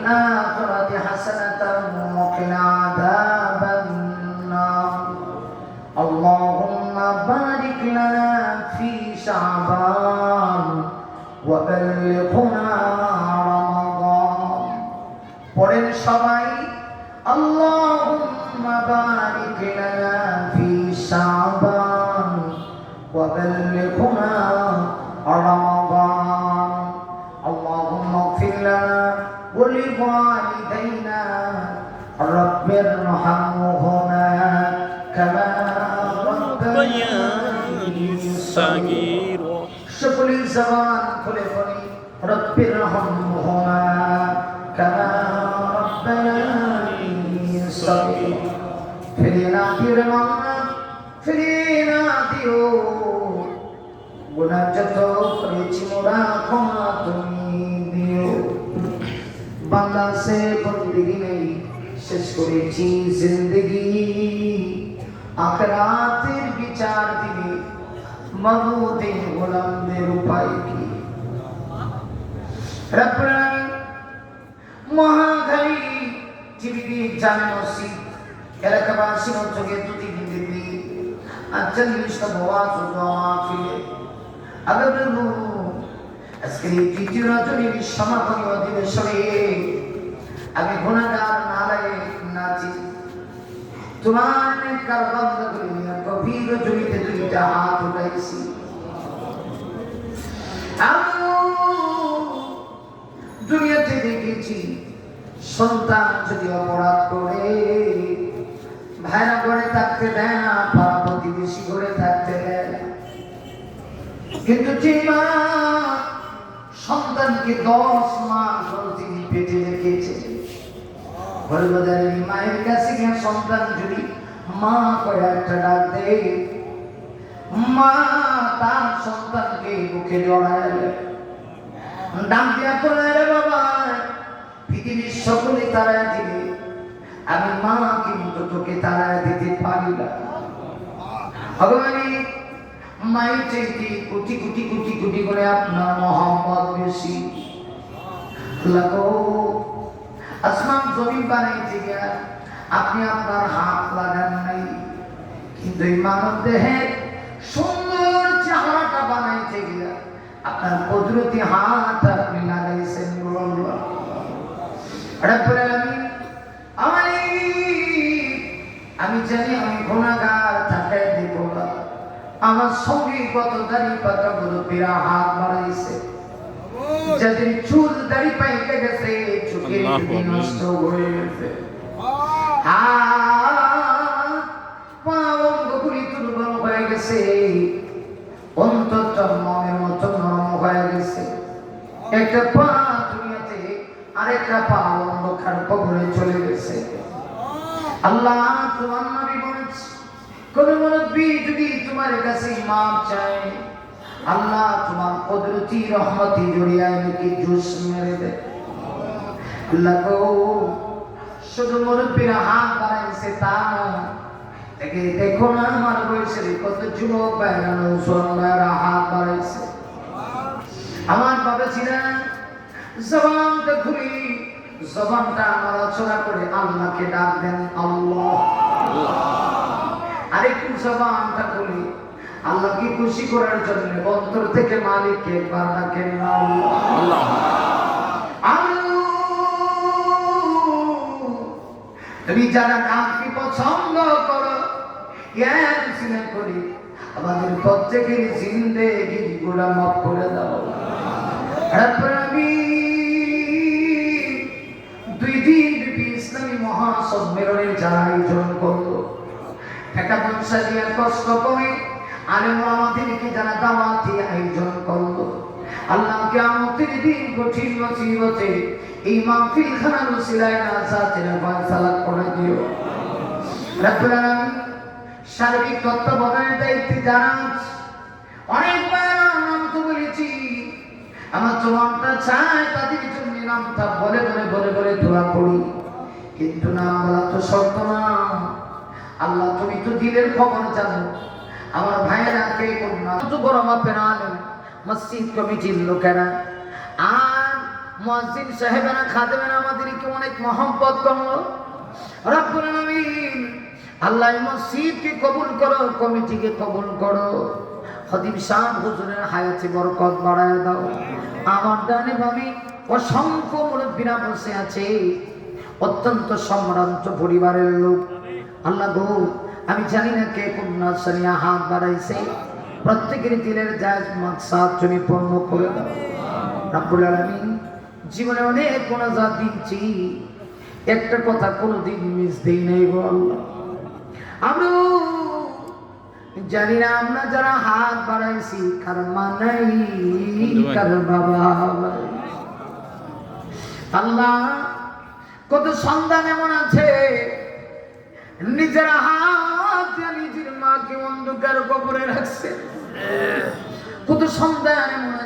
الآخرة حسنة وقنا عذاب النار اللهم بارك لنا في شعبان وبلغنا رمضان পড়েন সবাই اللهم بارك لنا في شعبان وبلغنا رمضان اللهم اغفر لنا ولوالدينا رب ارحمهما كما ربياني صغيرا সকলি জবান খুলে পড়ি রব্বির রহমহুমা কামা রব্বায়ানি সগীরা ফিরিয়ে না দিও রে মাওলা ফিরিয়ে না দিও গুনাহ যত করেছি মোরা ক্ষমা তুমি দিও বাংলা সে বন্দিগি নেই। শেষ করেছি জিন্দগি। আখরাতের বিচার দিবে মগুদের গোলামদের উপায় কি? রব্বুল আলামিন মহাঘারী জামে মসজিদ, এলাকাবাসী অঞ্চলে দুটি বিন্দুবি আঞ্চলিক বওয়াজ ও দোয়া ফিরে। আগামী আজকের এই সমাপনী অধিবেশনে আমি গুণাগার নালায় নাচি। তোমার নেককার বান্দাগুলি নিয়ে গভীর জমিতে হাত উঠাইছি। দুনিয়াতে দেখেছি, সন্তান যদি অপরাধ করে, ভাইরা ঘরে থাকতে দেয় না পাড়া প্রতিবেশী ঘরে থাকতে দেয় কিন্তু যে মা সন্তানকে দশ মাস তিনি পেটে রেখেছে? মায়ের কাছে গিয়ে সন্তান যদি মা করে একটা ডাক দেয়, মা তার সন্তানকে বুকে জড়ায় ডাক দিয়া করে রে বাবা, পৃথিবীর সকলে তারা দিবে। আমি মা কিন্তু তোকে তারা দিতে পারি না। ভগবানী আপনার আপনি আপনার হাত লাগান কিন্তু আপনি লাগাইছেন আমি জানি আমি গুণাগার আমার সঙ্গে কত দাড়ি পাতা মুরব্বীরা হাত বাড়াইছে। যাদের চুল দাড়ি পাইতে গেছে আল্লাহু নষ্ট হয়ে গেছে। হাত পা অঙ্গগুলি দুর্বল হয়ে গেছে। অন্তরটা মনের মতো নরম হয়ে গেছে। একটা পা দুনিয়াতে আরেকটা পা অন্ধকার কবরে চলে গেছে। আল্লাহ তোমার নবী বলেছে কোন মুরব্বী যদি তোমার কাছে মাপ চায়, আল্লাহ তোমার কুদরতি রহমতি জড়িয়ায় নাকি জুস মেরে গো, শুধু মুরব্বীরা হাত বাড়াইছে তা না দেখে না আমার বয়সের কত যুবক বাইরা মুসলমানরা হাত বাড়াইছে। আমার বাবা ছিলেন জবানটা খুলি, জবানটা নড়াচড়া করে আল্লাহকে ডাক দেন আল্লাহ। আরেকটু জবানটা খুলি আল্লাহকে খুশি করার জন্য অন্তর থেকে মালিককে একবার ডাকেন আল্লাহ। তুমি যারা নামকে পছন্দ করো ইয়ার সিনে করি আমাদের প্রত্যেকের জিন্দেগি গুলা মাফ করে দাও। দুই দিন ইসলামী মহাসম্মেলনের যারা আয়োজন করল টাকা পয়সা দিয়ে কষ্ট করে আলেম আমাদেরকে যারা দাওয়াত আয়োজন করল? আল্লাহ কিয়ামতের দিন কঠিন মুসিবতে এই মাহফিল খানার উসিলায় না সাথে ফয়সালা করে দিও সার্বিক তত্ত্বাবধানের দায়িত্বে যারা আছে, অনেক বায়না নাম তো বলেছি আমার জবানটা চায় তাদের জন্য নামটা বলে বলে বলে বলে দোয়া করি। কিন্তু বলা তো শর্ত না। দিলের খবর জানো? আমার ভাইয়েরা কে তো বড় মাপের আলেম মসজিদ কমিটির লোকেরা। আর মুয়াজ্জিন সাহেবেরা খাদেমেরা আমাদেরকে অনেক মহব্বত করল। রব্বুল আলামিন, আল্লাহ মসজিদকে কবুল করো, কমিটিকে কবুল করো। খতিব সাহেব হুজুরের হায়াতে বরকত বাড়ায় দাও। আমার ডানে ভাবি অসংখ্য মুরব্বীরা বসে আছে। অত্যন্ত সম্ভ্রান্ত পরিবারের লোক। আল্লাহ গো আমি জানি না কে কন্যা সানিয়া হাত বাড়াইছে। প্রত্যেকের দিলের জায়জ মাকসাদ তুমি পূর্ণ করে দাও। রাব্বুল আলামিন জীবনে অনেক মোনাজাত দিচ্ছি একটা কথা কোনোদিন মিস দেই নাই গো আল্লাহ। আমরা জানি না আমরা যারা হাত বাড়াইছি কার মা নাই কার বাবা। আল্লাহ কত সন্তান এমন আছে নিজের হাত দিয়ে নিজের মাকে অন্ধকার কবরে রাখছে। কত সন্তান এমন